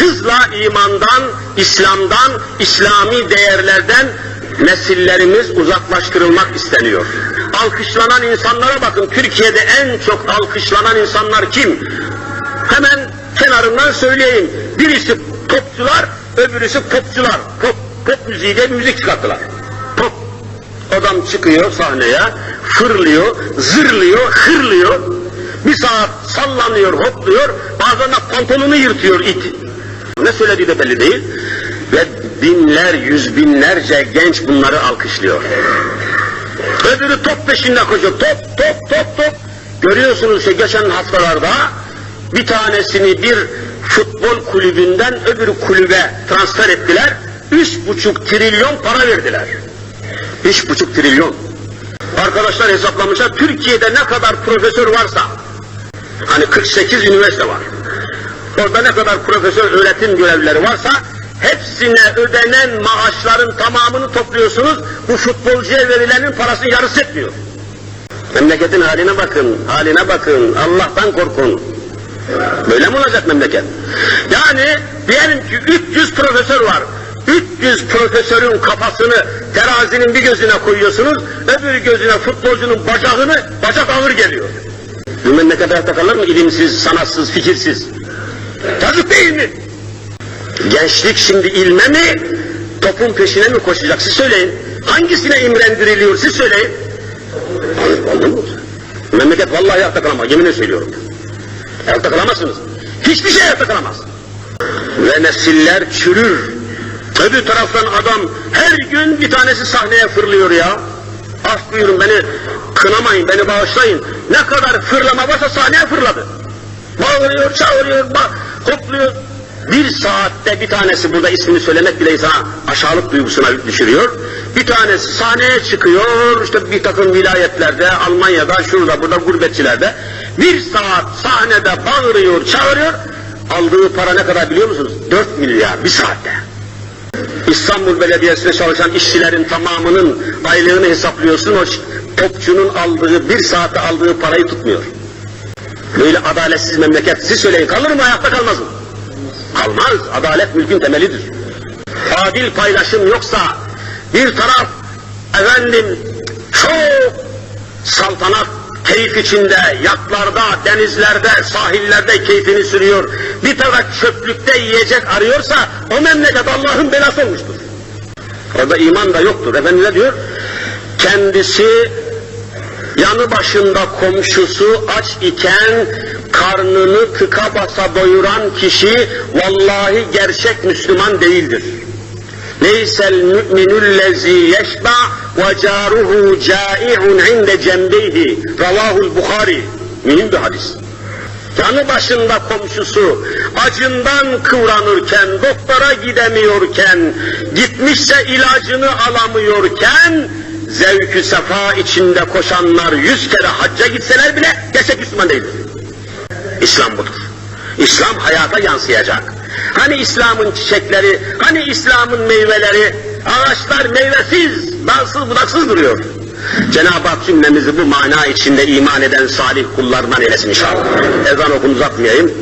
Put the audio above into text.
hızla imandan, İslam'dan, İslami değerlerden nesillerimiz uzaklaştırılmak isteniyor. Alkışlanan insanlara bakın, Türkiye'de en çok alkışlanan insanlar kim? Hemen kenarından söyleyeyim. Birisi topçular, öbürüsü popçular. Pop, pop müziği diye müzik çıkarttılar. Pop. Adam çıkıyor sahneye, fırlıyor, zırlıyor, hırlıyor. Bir saat sallanıyor, hopluyor, bazen de pantolonu yırtıyor it. Ne söylediği de belli değil. Ve binler, yüz binlerce genç bunları alkışlıyor. Öbürü top peşinde koşuyor. Top, top, top, top. Görüyorsunuz işte geçen haftalarda bir tanesini bir futbol kulübünden öbür kulübe transfer ettiler. Üç buçuk trilyon para verdiler. Üç buçuk trilyon. Arkadaşlar hesaplamışlar Türkiye'de ne kadar profesör varsa hani 48 üniversite var. Orada ne kadar profesör öğretim görevlileri varsa hepsine ödenen maaşların tamamını topluyorsunuz. Bu futbolcuya verilenin parasının yarısı etmiyor. Memleketin haline bakın, haline bakın, Allah'tan korkun. Böyle mi olacak memleket? Yani diyelim ki 300 profesör var. 300 profesörün kafasını terazinin bir gözüne koyuyorsunuz, öbür gözüne futbolcunun bacağını, bacak ağır geliyor. Bu memleket hayatta kalır mı ilimsiz, sanatsız, fikirsiz? Yazık değil mi? Gençlik şimdi ilme mi, topun peşine mi koşacak? Siz söyleyin. Hangisine imrendiriliyor? Siz söyleyin. Memleket vallahi hayatta kalamaz. Yeminle söylüyorum. Hayatta kalamazsınız. Hiçbir şey hayatta kalamaz. Ve nesiller çürür. Öbür taraftan adam her gün bir tanesi sahneye fırlıyor ya. Ah buyurun beni kınamayın, beni bağışlayın. Ne kadar fırlama varsa sahneye fırladı. Bağırıyor, çağırıyor, ba hopluyor. Bir saatte bir tanesi burada ismini söylemek bile insana aşağılık duygusuna düşürüyor. Bir tanesi sahneye çıkıyor, işte bir takım vilayetlerde, Almanya'da, şurada, burada, gurbetçilerde. Bir saat sahnede bağırıyor, çağırıyor. Aldığı para ne kadar biliyor musunuz? 4 milyar bir saatte. İstanbul Belediyesi'nde çalışan işçilerin tamamının aylığını hesaplıyorsun, o topçunun aldığı, bir saatte aldığı parayı tutmuyor. Böyle adaletsiz memleket, siz söyleyin kalır mı hayatta kalmaz mı? Kalmaz, adalet mülkün temelidir. Adil paylaşım yoksa bir taraf efendim çok saltanat keyif içinde, yatlarda, denizlerde, sahillerde keyfini sürüyor. Bir taraf çöplükte yiyecek arıyorsa o memleket Allah'ın belası olmuştur. Orada iman da yoktur. Efendim ne diyor? Kendisi yanı başında komşusu aç iken karnını tıka basa doyuran kişi vallahi gerçek Müslüman değildir. Leysel müminüllezî yeşba ve caruhu câi'un inde cembeyhi. Ravahul Bukhari. Mühim bir hadis. Yanı başında komşusu acından kıvranırken, doktora gidemiyorken, gitmişse ilacını alamıyorken, zevkü sefa içinde koşanlar yüz kere hacca gitseler bile gerçek Müslüman değildir. İslam budur. İslam hayata yansıyacak. Hani İslam'ın çiçekleri, hani İslam'ın meyveleri, ağaçlar meyvesiz, dalsız budaksız duruyor. Cenab-ı Hak cümlemizi bu mana içinde iman eden salih kullarından eylesin inşallah. Ezan okunu uzatmayayım.